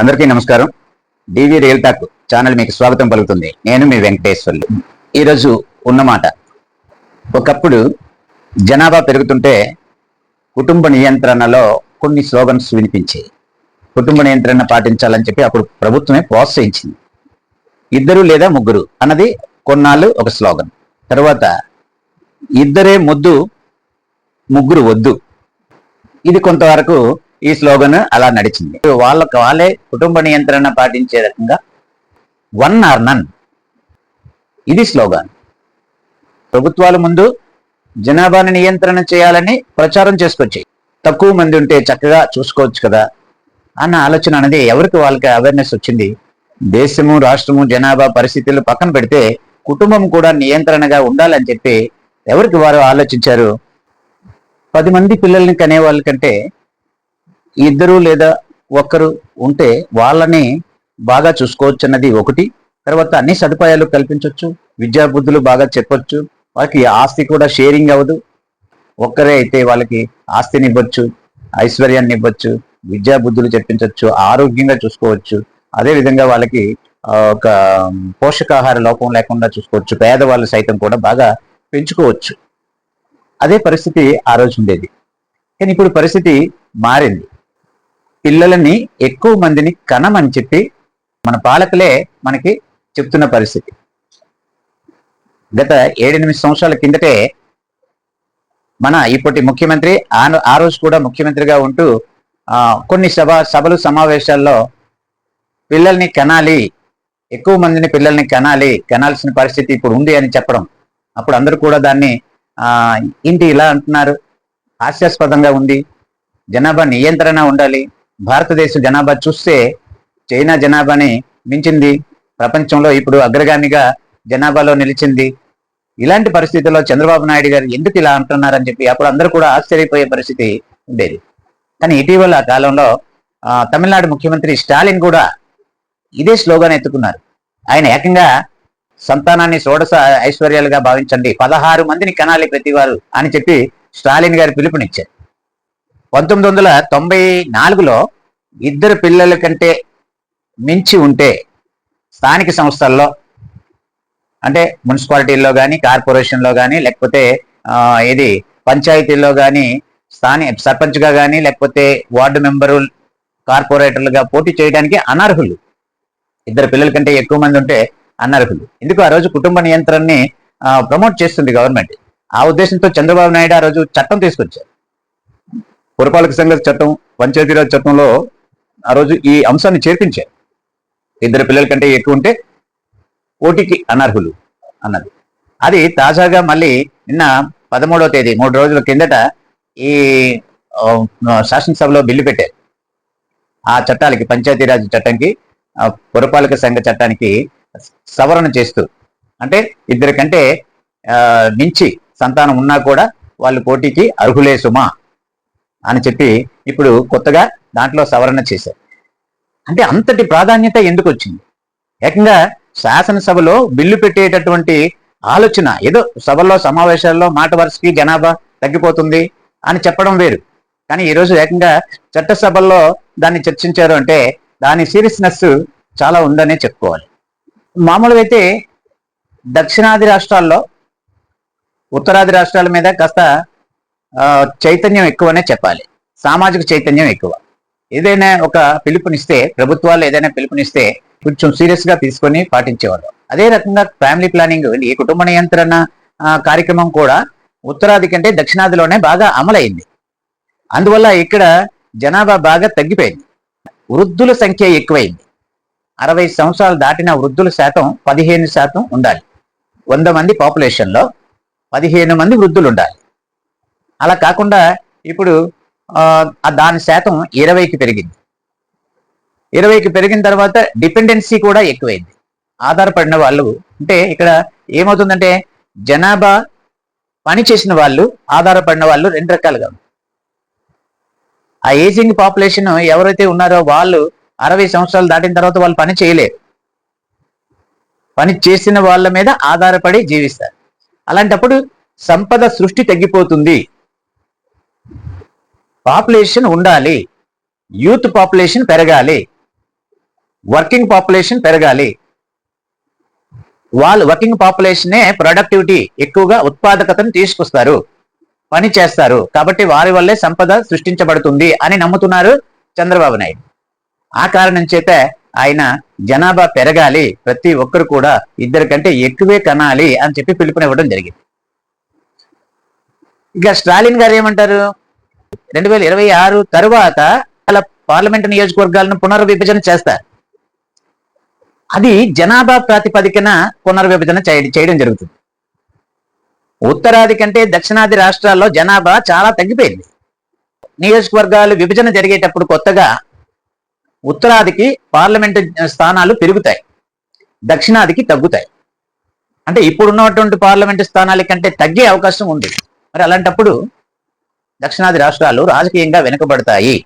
అందరికీ నమస్కారం. డివి real talk channel మీకు స్వాగతం పలుకుతుంది. నేను మీ వెంకటేశ్వర్లు. ఈరోజు ఉన్నమాట. ఒకప్పుడు జనాభా పెరుగుతుంటే కుటుంబ నియంత్రణలో కొన్ని స్లోగన్స్ వినిపించాయి కుటుంబ నియంత్రణ పాటించాలని చెప్పి అప్పుడు ప్రభుత్వమే ప్రోత్సహించింది. ఇద్దరు లేదా ముగ్గురు అన్నది కొన్నాళ్ళు ఒక స్లోగన్. తర్వాత ఇద్దరే ముద్దు ముగ్గురు వద్దు. ఇది కొంతవరకు ఈ స్లోగన్ అలా నడిచింది. వాళ్ళకి వాళ్ళే కుటుంబ నియంత్రణ పాటించే రకంగా వన్ ఆర్ నన్. ఇది స్లోగన్. ప్రభుత్వాలు ముందు జనాభాను నియంత్రణ చేయాలని ప్రచారం చేసుకొచ్చాయి. తక్కువ మంది ఉంటే చక్కగా చూసుకోవచ్చు కదా అన్న ఆలోచన అనేది ఎవరికి వాళ్ళకి అవేర్నెస్ వచ్చింది? దేశము రాష్ట్రము జనాభా పరిస్థితులు పక్కన పెడితే కుటుంబం కూడా నియంత్రణగా ఉండాలని చెప్పి ఎవరికి వారు ఆలోచించారు? పది మంది పిల్లల్ని కనే వాళ్ళకంటే ఇద్దరు లేదా ఒక్కరు ఉంటే వాళ్ళని బాగా చూసుకోవచ్చు అన్నది ఒకటి. తర్వాత అన్ని సదుపాయాలు కల్పించవచ్చు విద్యా బుద్ధులు బాగా చెప్పొచ్చు వాళ్ళకి ఆస్తి కూడా షేరింగ్ అవ్వదు. ఒక్కరే అయితే వాళ్ళకి ఆస్తిని ఇవ్వచ్చు ఐశ్వర్యాన్ని ఇవ్వచ్చు విద్యా బుద్ధులు చెప్పించవచ్చు ఆరోగ్యంగా చూసుకోవచ్చు. అదే విధంగా వాళ్ళకి ఒక పోషకాహార లోపం లేకుండా చూసుకోవచ్చు. పేదవాళ్ళు సైతం కూడా బాగా పెంచుకోవచ్చు. అదే పరిస్థితి ఆ రోజు ఉండేది. కానీ ఇప్పుడు పరిస్థితి మారింది. పిల్లలని ఎక్కువ మందిని కనమని చెప్పి మన పాలకులే మనకి చెప్తున్న పరిస్థితి. గత ఏడెనిమిది సంవత్సరాల కిందటే మన ఇప్పటి ముఖ్యమంత్రి ఆ- రోజు కూడా ముఖ్యమంత్రిగా ఉంటూ కొన్ని సభ సభలు సమావేశాల్లో పిల్లల్ని కనాలి ఎక్కువ మందిని పిల్లల్ని కనాలి కనాల్సిన పరిస్థితి ఇప్పుడు ఉంది అని చెప్పడం. అప్పుడు అందరూ కూడా దాన్ని ఇంటి ఇలా అంటున్నారు. హాస్యాస్పదంగా ఉంది. జనాభా నియంత్రణ ఉండాలి. భారతదేశ జనాభా చూస్తే చైనా జనాభాని మించింది. ప్రపంచంలో ఇప్పుడు అగ్రగామిగా జనాభాలో నిలిచింది. ఇలాంటి పరిస్థితుల్లో చంద్రబాబు నాయుడు గారు ఎందుకు ఇలా అంటున్నారని చెప్పి అప్పుడు అందరూ కూడా ఆశ్చర్యపోయే పరిస్థితి ఉండేది. కానీ ఇటీవల కాలంలో ఆ, తమిళనాడు ముఖ్యమంత్రి స్టాలిన్ కూడా ఇదే స్లోగాన్ ఎత్తుకున్నారు. ఆయన ఏకంగా సంతానాన్ని షోడశ ఐశ్వర్యాలుగా భావించండి. పదహారు మందిని కనాలి ప్రతివారు అని చెప్పి స్టాలిన్ గారి పిలుపునిచ్చారు. పంతొమ్మిది వందల తొంభై నాలుగులో ఇద్దరు పిల్లల కంటే మించి ఉంటే స్థానిక సంస్థల్లో అంటే మున్సిపాలిటీల్లో కానీ కార్పొరేషన్లో కానీ లేకపోతే ఇది పంచాయతీల్లో కానీ స్థానిక సర్పంచ్గా కానీ లేకపోతే వార్డు మెంబరు కార్పొరేటర్లుగా పోటీ చేయడానికి అనర్హులు. ఇద్దరు పిల్లల కంటే ఎక్కువ మంది ఉంటే అనర్హులు. ఎందుకు ఆ రోజు కుటుంబ నియంత్రణని ప్రమోట్ చేస్తుంది గవర్నమెంట్. ఆ ఉద్దేశంతో చంద్రబాబు నాయుడు ఆ రోజు చట్టం తీసుకొచ్చారు. పురపాలక సంఘ చట్టం పంచాయతీరాజ్ చట్టంలో ఆ రోజు ఈ అంశాన్ని చేర్పించారు. ఇద్దరు పిల్లల కంటే ఎక్కువ ఉంటే ఓటికి అనర్హులు అన్నది. అది తాజాగా మళ్ళీ నిన్న పదమూడవ తేదీ మూడు రోజుల కిందట ఈ శాసనసభలో బిల్లు పెట్టారు. ఆ చట్టాలకి పంచాయతీరాజ్ చట్టంకి పురపాలక సంఘ చట్టానికి సవరణ చేస్తూ అంటే ఇద్దరి కంటే మించి సంతానం ఉన్నా కూడా వాళ్ళు పోటీకి అర్హులే సుమా అని చెప్పి ఇప్పుడు కొత్తగా దాంట్లో సవరణ చేశారు. అంటే అంతటి ప్రాధాన్యత ఎందుకు వచ్చింది? ఏకంగా శాసనసభలో బిల్లు పెట్టేటటువంటి ఆలోచన ఏదో సభల్లో సమావేశాల్లో మాట వరుసకి జనాభా తగ్గిపోతుంది అని చెప్పడం వేరు. కానీ ఈరోజు ఏకంగా చట్టసభల్లో దాన్ని చర్చించారు అంటే దాని సీరియస్నెస్ చాలా ఉందనే చెప్పుకోవాలి. మామూలుగా అయితే దక్షిణాది రాష్ట్రాల్లో ఉత్తరాది రాష్ట్రాల మీద కాస్త చైతన్యం ఎక్కువనే చెప్పాలి. సామాజిక చైతన్యం ఎక్కువ. ఏదైనా ఒక పిలుపునిస్తే ప్రభుత్వాలు ఏదైనా పిలుపునిస్తే కొంచెం సీరియస్గా తీసుకొని పాటించేవాళ్ళు. అదే రకంగా ఫ్యామిలీ ప్లానింగ్ ఈ కుటుంబ నియంత్రణ కార్యక్రమం కూడా ఉత్తరాది కంటే దక్షిణాదిలోనే బాగా అమలైంది. అందువల్ల ఇక్కడ జనాభా బాగా తగ్గిపోయింది. వృద్ధుల సంఖ్య ఎక్కువైంది. అరవై సంవత్సరాలు దాటిన వృద్ధుల శాతం పదిహేను శాతం ఉండాలి. వంద మంది పాపులేషన్లో పదిహేను మంది వృద్ధులు ఉండాలి అలా కాకుండా ఇప్పుడు ఆ, దాని శాతం ఇరవైకి పెరిగింది. ఇరవైకి పెరిగిన తర్వాత డిపెండెన్సీ కూడా ఎక్కువైంది. ఆధారపడిన వాళ్ళు అంటే ఇక్కడ ఏమవుతుందంటే జనాభా పని చేసిన వాళ్ళు ఆధారపడిన వాళ్ళు రెండు రకాలుగా ఆ ఏజింగ్ పాపులేషన్ ఎవరైతే ఉన్నారో వాళ్ళు అరవై సంవత్సరాలు దాటిన తర్వాత వాళ్ళు పని చేయలేరు. పని చేసిన వాళ్ళ మీద ఆధారపడి జీవిస్తారు. అలాంటప్పుడు సంపద సృష్టి తగ్గిపోతుంది. పాపులేషన్ ఉండాలి. యూత్ పాపులేషన్ పెరగాలి. వర్కింగ్ పాపులేషన్ పెరగాలి. వాళ్ళు వర్కింగ్ పాపులేషనే ప్రొడక్టివిటీ ఎక్కువగా ఉత్పాదకతను తీసుకొస్తారు. పని చేస్తారు. కాబట్టి వారి వల్లే సంపద సృష్టించబడుతుంది అని నమ్ముతున్నారు చంద్రబాబు నాయుడు. ఆ కారణం చేత ఆయన జనాభా పెరగాలి. ప్రతి ఒక్కరు కూడా ఇద్దరి కంటే ఎక్కువే కనాలి అని చెప్పి పిలుపునివ్వడం జరిగింది. ఇక స్టాలిన్ గారు ఏమంటారు? రెండు వేల ఇరవై ఆరు తరువాత అలా పార్లమెంట్ నియోజకవర్గాలను పునర్విభజన చేస్తారు అది జనాభా ప్రాతిపదికన పునర్విభజన చేయడం జరుగుతుంది. ఉత్తరాది కంటే దక్షిణాది రాష్ట్రాల్లో జనాభా చాలా తగ్గిపోయింది. నియోజకవర్గాలు విభజన జరిగేటప్పుడు కొత్తగా ఉత్తరాదికి పార్లమెంటు స్థానాలు పెరుగుతాయి. దక్షిణాదికి తగ్గుతాయి. అంటే ఇప్పుడున్నటువంటి పార్లమెంటు స్థానాల కంటే తగ్గే అవకాశం ఉంది. మరి అలాంటప్పుడు దక్షిణాది రాష్ట్రాలు రాజకీయంగా వెనుకబడతాయి.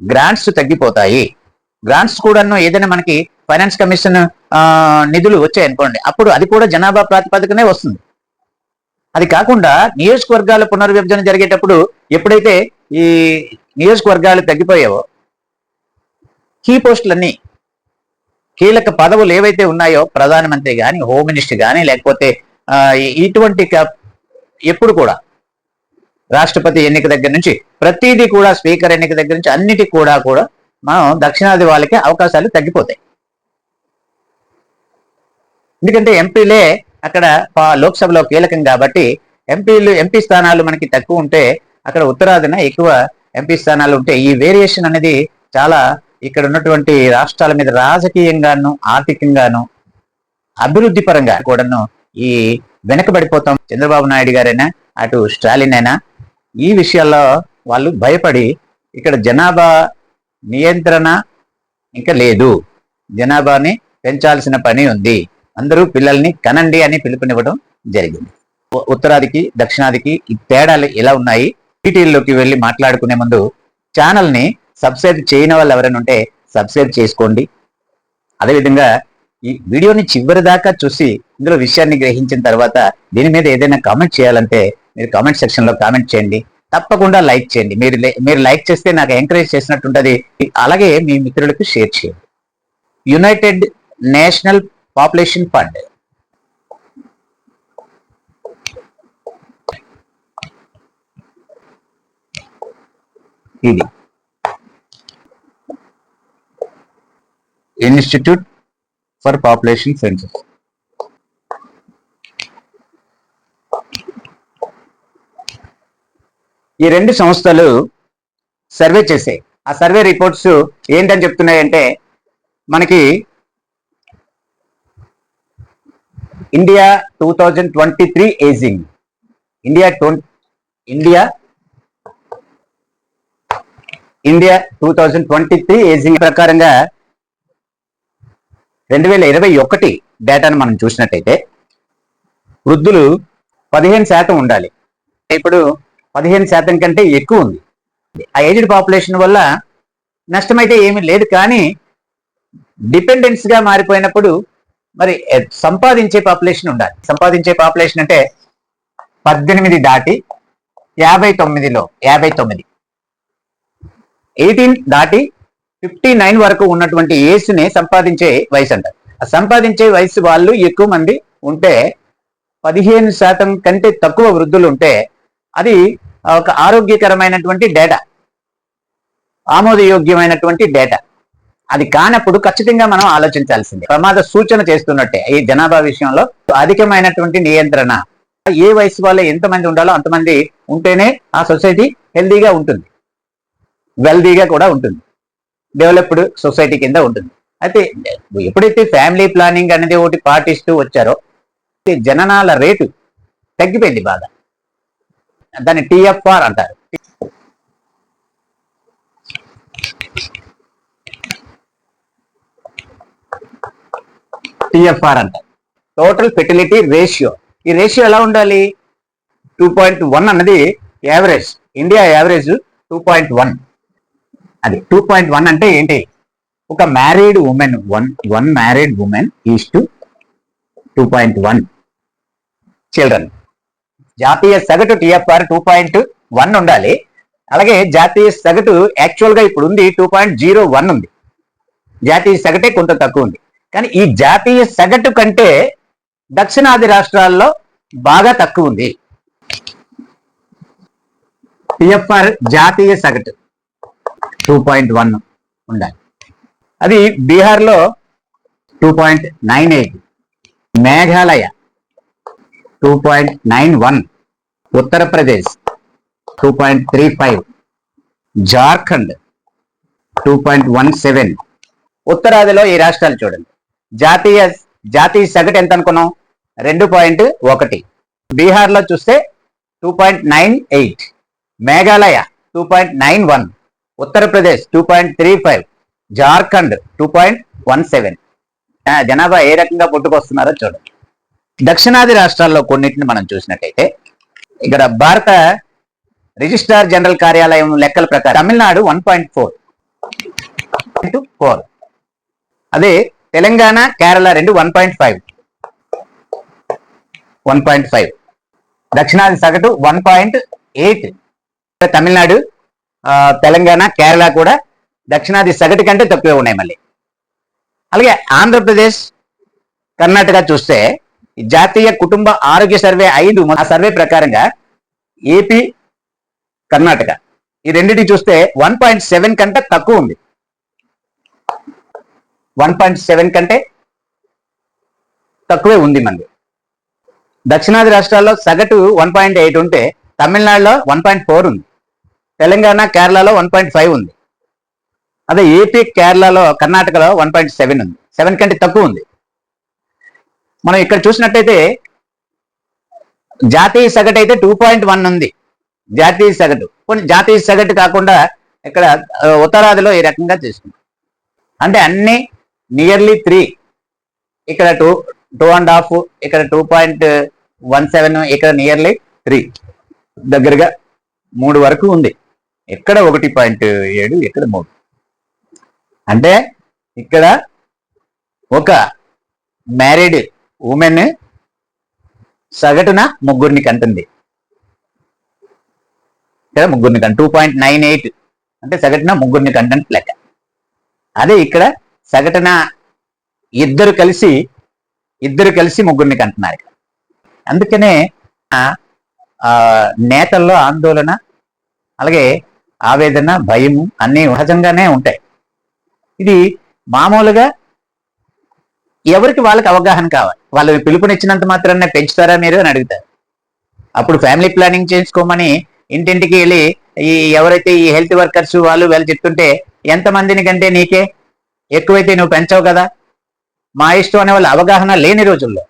గ్రాంట్స్ తగ్గిపోతాయి. గ్రాంట్స్ కూడాను ఏదైనా మనకి ఫైనాన్స్ కమిషన్ నిధులు వచ్చాయి అనుకోండి అప్పుడు అది కూడా జనాభా ప్రాతిపదికనే వస్తుంది. అది కాకుండా నియోజకవర్గాల పునర్విభజన జరిగేటప్పుడు ఎప్పుడైతే ఈ నియోజకవర్గాలు తగ్గిపోయావో కీ పోస్టులన్నీ కీలక పదవులు ఏవైతే ఉన్నాయో ప్రధానమంత్రి కానీ హోమ్ మినిస్టర్ కానీ లేకపోతే ఇటువంటి ఎప్పుడు కూడా రాష్ట్రపతి ఎన్నిక దగ్గర నుంచి ప్రతిదీ కూడా స్పీకర్ ఎన్నిక దగ్గర నుంచి అన్నిటి కూడా కూడా మనం దక్షిణాది వాళ్ళకి అవకాశాలు తగ్గిపోతాయి. ఎందుకంటే ఎంపీలే అక్కడ పా- లోక్సభలో కీలకం కాబట్టి ఎంపీలు ఎంపీ స్థానాలు మనకి తక్కువ ఉంటే అక్కడ ఉత్తరాదిన ఎక్కువ ఎంపీ స్థానాలు ఉంటే ఈ వేరియేషన్ అనేది చాలా ఇక్కడ ఉన్నటువంటి రాష్ట్రాల మీద రాజకీయంగాను ఆర్థికంగాను అభివృద్ధి పరంగా కూడాను ఈ వెనకబడిపోతాం. చంద్రబాబు నాయుడు గారైనా అటు స్టాలిన్ అయినా ఈ విషయాల్లో వాళ్ళు భయపడి ఇక్కడ జనాభా నియంత్రణ ఇంకా లేదు. జనాభాని పెంచాల్సిన పని ఉంది. అందరూ పిల్లల్ని కనండి అని పిలుపునివ్వడం జరిగింది. ఉత్తరాదికి దక్షిణాదికి ఈ తేడాలు ఎలా ఉన్నాయి? డీటెయిల్లోకి వెళ్ళి మాట్లాడుకునే ముందు ఛానల్ని సబ్స్క్రైబ్ చేయని వాళ్ళు ఎవరైనా ఉంటే సబ్స్క్రైబ్ చేసుకోండి. అదేవిధంగా ఈ వీడియోని చివరి దాకా చూసి ఇందులో విషయాన్ని గ్రహించిన తర్వాత దీని మీద ఏదైనా కామెంట్ చేయాలంటే మీరు కామెంట్ సెక్షన్లో కామెంట్ చేయండి. తప్పకుండా లైక్ చేయండి. మీరు మీరు లైక్ చేస్తే నాకు ఎంకరేజ్ చేసినట్టుంటది. అలాగే మీ మిత్రులకు షేర్ చేయండి. యునైటెడ్ నేషనల్ పాపులేషన్ ఫండ్ ఇది. ఇన్స్టిట్యూట్ ఫర్ పాపులేషన్ సెన్సస్ ఈ రెండు సంస్థలు సర్వే చేసాయి ఆ సర్వే రిపోర్ట్స్ ఏంటని చెప్తున్నాయంటే మనకి India two thousand twenty three ageing India twenty India India two thousand twenty three ageing ప్రకారంగా రెండు వేల ఇరవై ఒకటి డేటాను మనం చూసినట్టయితే వృద్ధులు పదిహేను శాతం ఉండాలి. ఇప్పుడు పదిహేను శాతం కంటే ఎక్కువ ఉంది. ఆ ఏజ్డ్ పాపులేషన్ వల్ల నష్టమైతే ఏమీ లేదు కానీ డిపెండెన్స్గా మారిపోయినప్పుడు మరి సంపాదించే పాపులేషన్ ఉండాలి. సంపాదించే పాపులేషన్ అంటే పద్దెనిమిది దాటి యాభై తొమ్మిదిలో యాభై తొమ్మిది. ఎయిటీన్ దాటి ఫిఫ్టీ నైన్ వరకు ఉన్నటువంటి ఏజ్ని సంపాదించే వయసు అంటారు ఆ సంపాదించే వయసు వాళ్ళు ఎక్కువ మంది ఉంటే పదిహేను శాతం కంటే తక్కువ వృద్ధులు ఉంటే అది ఒక ఆరోగ్యకరమైనటువంటి డేటా. ఆమోదయోగ్యమైనటువంటి డేటా. అది కానప్పుడు ఖచ్చితంగా మనం ఆలోచించాల్సిందే. ప్రమాద సూచన చేస్తున్నట్టే ఈ జనాభా విషయంలో అధికమైనటువంటి నియంత్రణ. ఏ వయసు వాళ్ళు ఎంతమంది ఉండాలో అంతమంది ఉంటేనే ఆ సొసైటీ హెల్దీగా ఉంటుంది. వెల్దీగా కూడా ఉంటుంది. డెవలప్డ్ సొసైటీ కింద ఉంటుంది. అయితే ఎప్పుడైతే ఫ్యామిలీ ప్లానింగ్ అనేది ఒకటి పాటిస్తూ వచ్చారో జననాల రేటు తగ్గిపోయింది బాగా. దాన్ని టిఎఫ్ఆర్ అంటారు. టిఎఫ్ఆర్ అంటారు. Total fertility ratio. ఈ రేషియో ఎలా ఉండాలి? టూ పాయింట్ వన్ అన్నది average. India average two point one. అది టూ పాయింట్ వన్ అంటే ఏంటి? ఒక married women one one married women is to two point one children జాతీయ సగటు టిఎఫ్ఆర్ టూ పాయింట్ వన్ ఉండాలి. అలాగే జాతీయ సగటు యాక్చువల్గా ఇప్పుడు ఉంది టూ పాయింట్ జీరో వన్ ఉంది. జాతీయ సగటే కొంత తక్కువ ఉంది. కానీ ఈ జాతీయ సగటు కంటే దక్షిణాది రాష్ట్రాల్లో బాగా తక్కువ ఉంది. టిఎఫ్ఆర్ జాతీయ సగటు. టూ పాయింట్ వన్ ఉండాలి. అది బీహార్లో two point nine eight Meghalaya two point nine one Uttar Pradesh two point three five Jharkhand two point one seven ఉత్తరాదిలో ఈ రాష్ట్రాలు చూడండి. జాతీయ జాతీయ సగటు ఎంత అనుకున్నాం రెండు పాయింట్ ఒకటి. బీహార్లో చూస్తే two point nine eight Meghalaya two point nine one Uttar Pradesh two point three five Jharkhand two point one seven జనాభా ఏ రకంగా పుట్టుకొస్తున్నారో చూడండి. దక్షిణాది రాష్ట్రాల్లో కొన్నింటిని మనం చూసినట్టయితే ఇక్కడ భారత రిజిస్ట్రార్ జనరల్ కార్యాలయం లెక్కల ప్రకారం Tamil Nadu one point four four అదే తెలంగాణ కేరళ రెండు one point five one point five దక్షిణాది సగటు one point eight Tamil Nadu Telangana Kerala కూడా దక్షిణాది సగటు కంటే తక్కువే ఉన్నాయి మళ్ళీ. అలాగే ఆంధ్రప్రదేశ్ కర్ణాటక చూస్తే జాతీయ కుటుంబ ఆరోగ్య సర్వే ఐదు ఆ సర్వే ప్రకారంగా ఏపీ కర్ణాటక. ఈ రెండింటిని చూస్తే వన్ పాయింట్ సెవెన్ కంటే తక్కువ ఉంది. వన్ పాయింట్ సెవెన్ కంటే తక్కువే ఉంది మంది దక్షిణాది రాష్ట్రాల్లో సగటు వన్ పాయింట్ ఎయిట్ ఉంటే తమిళనాడులో వన్ పాయింట్ ఫోర్ ఉంది. తెలంగాణ కేరళలో వన్ పాయింట్ ఫైవ్ ఉంది. అదే ఏపీ కేరళలో కర్ణాటకలో వన్ పాయింట్ సెవెన్ ఉంది. సెవెన్ కంటే తక్కువ ఉంది. మనం ఇక్కడ చూసినట్టయితే జాతీయ సగటు అయితే టూ పాయింట్ వన్ ఉంది. జాతీయ సగటు. కొన్ని జాతీయ సగటు కాకుండా ఇక్కడ ఉత్తరాదిలో ఈ రకంగా తీసుకుంటాం అంటే అన్ని నియర్లీ త్రీ ఇక్కడ టూ టూ అండ్ హాఫ్ ఇక్కడ టూ పాయింట్ వన్ సెవెన్ ఇక్కడ నియర్లీ త్రీ దగ్గరగా మూడు వరకు ఉంది. ఎక్కడ ఒకటి పాయింట్ ఏడు ఇక్కడ మూడు? అంటే ఇక్కడ ఒక మ్యారీడ్ ఉమెన్ సగటున ముగ్గురిని కంటుంది. ఇక్కడ ముగ్గురిని కంట టూ పాయింట్ నైన్ ఎయిట్ అంటే సగటున ముగ్గురిని కంటెంట్ లెక్క. అదే ఇక్కడ సగటున ఇద్దరు కలిసి ఇద్దరు కలిసి ముగ్గురిని కంటున్నారు ఇక్కడ. అందుకనే ఆ, ఆ, నేతల్లో ఆందోళన అలాగే ఆవేదన భయం అన్నీ సహజంగానే ఉంటాయి. ఇది మామూలుగా ఎవరికి వాళ్ళకి అవగాహన కావాలి. వాళ్ళు పిలుపునిచ్చినంత మాత్రాన్ని పెంచుతారా మీరు అని అడుగుతారు. అప్పుడు ఫ్యామిలీ ప్లానింగ్ చేసుకోమని ఇంటింటికి వెళ్ళి ఈ ఎవరైతే ఈ హెల్త్ వర్కర్స్ వాళ్ళు వీళ్ళు చెప్తుంటే ఎంతమందిని కంటే నీకే? ఎక్కువైతే నువ్వు పెంచవు కదా? మా ఇష్టం అనే వాళ్ళ అవగాహన లేని రోజుల్లో.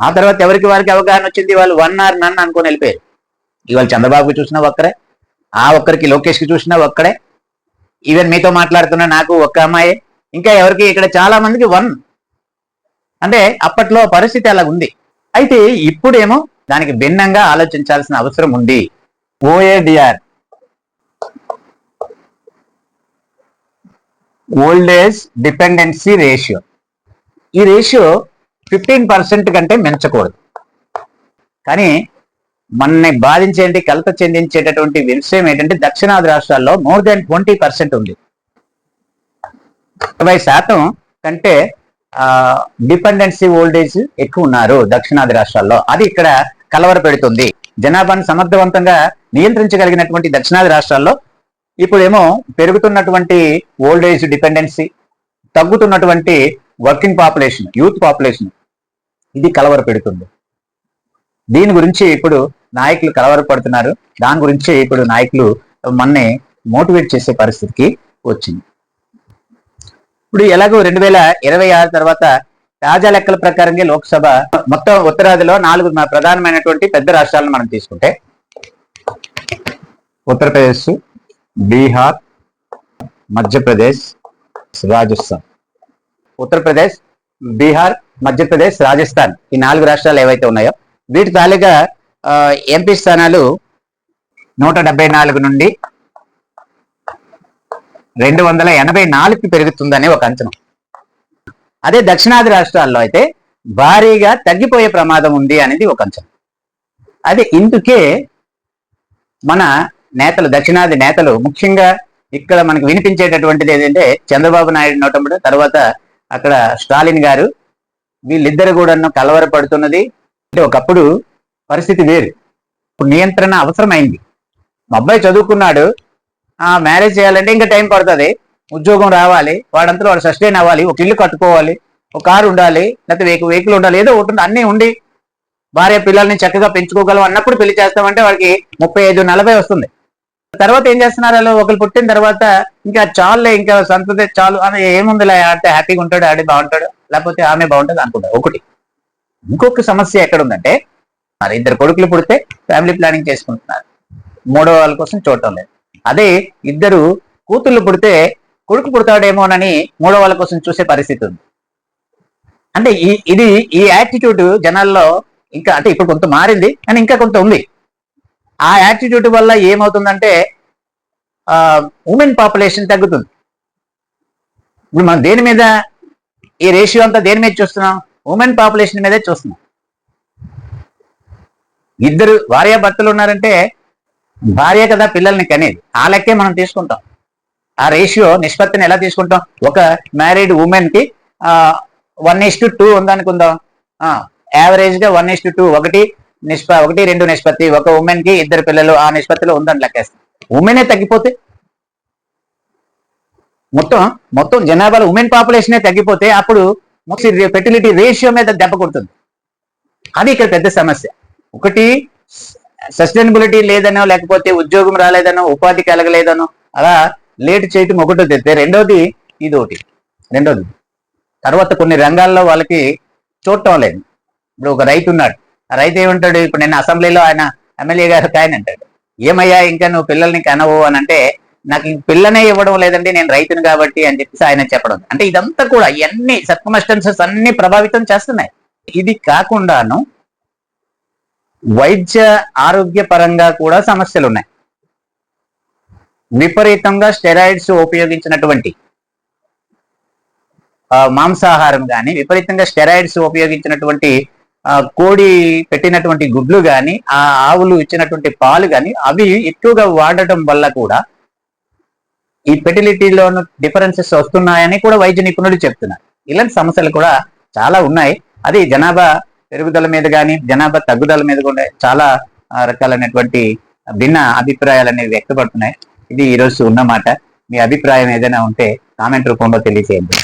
ఆ తర్వాత ఎవరికి వారికి అవగాహన వచ్చింది? వాళ్ళు వన్ ఆర్ నన్ను అనుకొని వెళ్ళిపోయారు. ఇవాళ చంద్రబాబు చూసినా ఒక్కరే. ఆ ఒక్కరికి లోకేష్కి చూసినా ఒక్కడే. ఈవెన్ మీతో మాట్లాడుతున్న నాకు ఒక్క అమ్మాయి. ఇంకా ఎవరికి ఇక్కడ చాలా మందికి వన్ అంటే అప్పట్లో పరిస్థితి అలా ఉంది అయితే ఇప్పుడేమో దానికి భిన్నంగా ఆలోచించాల్సిన అవసరం ఉంది. OADR. Old age dependency ratio ఈ రేషియో ఫిఫ్టీన్ పర్సెంట్ కంటే మించకూడదు. కానీ మనని బాధించేటి కలత చెందించేటటువంటి విషయం ఏంటంటే దక్షిణాది రాష్ట్రాల్లో మోర్ దాన్ ట్వంటీ పర్సెంట్ ఉంది. ఇరవై శాతం కంటే డిపెండెన్సీ ఓల్డేజ్ ఎక్కువ ఉన్నారు దక్షిణాది రాష్ట్రాల్లో. అది ఇక్కడ కలవర పెడుతుంది. జనాభాను సమర్థవంతంగా నియంత్రించగలిగినటువంటి దక్షిణాది రాష్ట్రాల్లో ఇప్పుడేమో పెరుగుతున్నటువంటి ఓల్డేజ్ డిపెండెన్సీ తగ్గుతున్నటువంటి వర్కింగ్ పాపులేషన్ యూత్ పాపులేషన్ ఇది కలవర పెడుతుంది. దీని గురించి ఇప్పుడు నాయకులు కలవరపడుతున్నారు. దాని గురించి ఇప్పుడు నాయకులు మన్ని మోటివేట్ చేసే పరిస్థితికి వచ్చింది. ఇప్పుడు ఎలాగో రెండు వేల ఇరవై ఆరు తర్వాత తాజా లెక్కల ప్రకారంగా లోక్సభ మొత్తం ఉత్తరాదిలో నాలుగు ప్రధానమైనటువంటి పెద్ద రాష్ట్రాలను మనం తీసుకుంటే ఉత్తరప్రదేశ్ బీహార్ మధ్యప్రదేశ్ రాజస్థాన్. ఉత్తరప్రదేశ్ బీహార్ మధ్యప్రదేశ్ రాజస్థాన్ ఈ నాలుగు రాష్ట్రాలు ఏవైతే ఉన్నాయో వీటి తాలూకా ఎంపీ స్థానాలు నూట డెబ్బై నాలుగు నుండి రెండు వందల ఎనభై నాలుగుకి పెరుగుతుందనే ఒక అంచనం. అదే దక్షిణాది రాష్ట్రాల్లో అయితే భారీగా తగ్గిపోయే ప్రమాదం ఉంది అనేది ఒక అంచనం. అదే ఇందుకే మన నేతలు దక్షిణాది నేతలు ముఖ్యంగా ఇక్కడ మనకు వినిపించేటటువంటిది ఏంటంటే చంద్రబాబు నాయుడు నోటముడు తర్వాత అక్కడ స్టాలిన్ గారు వీళ్ళిద్దరు కూడా కలవరపడుతున్నది. అంటే ఒకప్పుడు పరిస్థితి వేరు. ఇప్పుడు నియంత్రణ అవసరమైంది. మా అబ్బాయి చదువుకున్నాడు. ఆ మ్యారేజ్ చేయాలంటే ఇంకా టైం పడుతుంది. ఉద్యోగం రావాలి. వాడంతా వాడు సస్టైన్ అవ్వాలి. ఒక ఇల్లు కట్టుకోవాలి. ఒక కారు ఉండాలి. లేకపోతే వెహికల్ వెహికల్ ఉండాలి. ఏదో ఒకటి ఉంది, అన్నీ ఉండి భార్య పిల్లల్ని చక్కగా పెంచుకోగలం అన్నప్పుడు పెళ్ళి చేస్తామంటే వాడికి ముప్పై ఐదు నలభై వస్తుంది. తర్వాత ఏం చేస్తున్నారు? ఒకరు పుట్టిన తర్వాత ఇంకా చాలులే ఇంకా సంతతే చాలు. అని ఏముందిలే ఆడితే హ్యాపీగా ఉంటాడు ఆడి బాగుంటాడు. లేకపోతే ఆమె బాగుంటుంది అనుకుంటాడు ఒకటి. ఇంకొక సమస్య ఎక్కడ ఉందంటే మరి ఇద్దరు కొడుకులు పుడితే ఫ్యామిలీ ప్లానింగ్ చేసుకుంటున్నారు. మూడో వాళ్ళ కోసం చూడటం లేదు. అదే ఇద్దరు కూతుళ్ళు పుడితే కొడుకు పుడతాడేమోనని మూడో వాళ్ళ కోసం చూసే పరిస్థితి ఉంది. అంటే ఈ ఇది ఈ యాటిట్యూడ్ జనాల్లో ఇంకా అంటే ఇప్పుడు కొంత మారింది కానీ ఇంకా కొంత ఉంది. ఆ యాటిట్యూడ్ వల్ల ఏమవుతుందంటే ఉమెన్ పాపులేషన్ తగ్గుతుంది. ఇప్పుడు మనం దేని మీద ఈ రేషియో అంతా దేని మీద చూస్తున్నాం? ఉమెన్ పాపులేషన్ మీదే చూస్తున్నాం. ఇద్దరు భార్యాభర్తలు ఉన్నారంటే భార్య కదా పిల్లల్ని కనేది. ఆ లెక్కే మనం తీసుకుంటాం. ఆ రేషియో నిష్పత్తిని ఎలా తీసుకుంటాం? ఒక మ్యారీడ్ ఉమెన్కి వన్ ఇస్ టు టూ ఉందనుకుందాం. యావరేజ్గా వన్ ఇస్ టు టూ ఒకటి నిష్ప ఒకటి రెండు నిష్పత్తి ఒక ఉమెన్కి ఇద్దరు పిల్లలు ఆ నిష్పత్తిలో ఉందని లెక్కేస్తాం. ఉమెనే తగ్గిపోతే? మొత్తం మొత్తం జనాభాలో ఉమెన్ పాపులేషనే తగ్గిపోతే అప్పుడు ఫెర్టిలిటీ రేషియో మీద దెబ్బ కొడుతుంది. అది ఇక్కడ పెద్ద సమస్య. ఒకటి సస్టైనబిలిటీ లేదనో లేకపోతే ఉద్యోగం రాలేదనో ఉపాధి కలగలేదనో అలా లేట్ చేయటం ఒకటో తెస్తే రెండోది ఇది ఒకటి రెండోది తర్వాత కొన్ని రంగాల్లో వాళ్ళకి చూడటం లేదు. ఇప్పుడు ఒక రైతు ఉన్నాడు. ఆ రైతు ఏమంటాడు? ఇప్పుడు నేను అసెంబ్లీలో ఆయన ఎమ్మెల్యే గారు ఆయన అంటాడు. ఏమయ్యా ఇంకా నువ్వు పిల్లల్ని కనవు అని అంటే నాకు పిల్లనే ఇవ్వడం లేదండి నేను రైతును కాబట్టి అని చెప్పేసి ఆయన చెప్పడం. అంటే ఇదంతా కూడా ఇవన్నీ సర్కమస్టెన్సెస్ అన్ని ప్రభావితం చేస్తున్నాయి. ఇది కాకుండాను వైద్య ఆరోగ్య పరంగా కూడా సమస్యలు ఉన్నాయి విపరీతంగా స్టెరాయిడ్స్ ఉపయోగించినటువంటి మాంసాహారం కానీ విపరీతంగా స్టెరాయిడ్స్ ఉపయోగించినటువంటి కోడి పెట్టినటువంటి గుడ్లు కానీ ఆ ఆవులు ఇచ్చినటువంటి పాలు కానీ అవి ఎక్కువగా వాడటం వల్ల కూడా ఈ ఫెర్టిలిటీలో డిఫరెన్సెస్ వస్తున్నాయని కూడా వైద్య నిపుణులు చెప్తున్నారు. ఇలాంటి సమస్యలు కూడా చాలా ఉన్నాయి. అది జనాభా పెరుగుదల మీద కానీ జనాభా తగ్గుదల మీద కూడా చాలా రకాలైనటువంటి భిన్న అభిప్రాయాలు అనేవి వ్యక్తపడుతున్నాయి. ఇది ఈ రోజు ఉన్నమాట. మీ అభిప్రాయం ఏదైనా ఉంటే కామెంట్ రూపంలో తెలియజేయండి.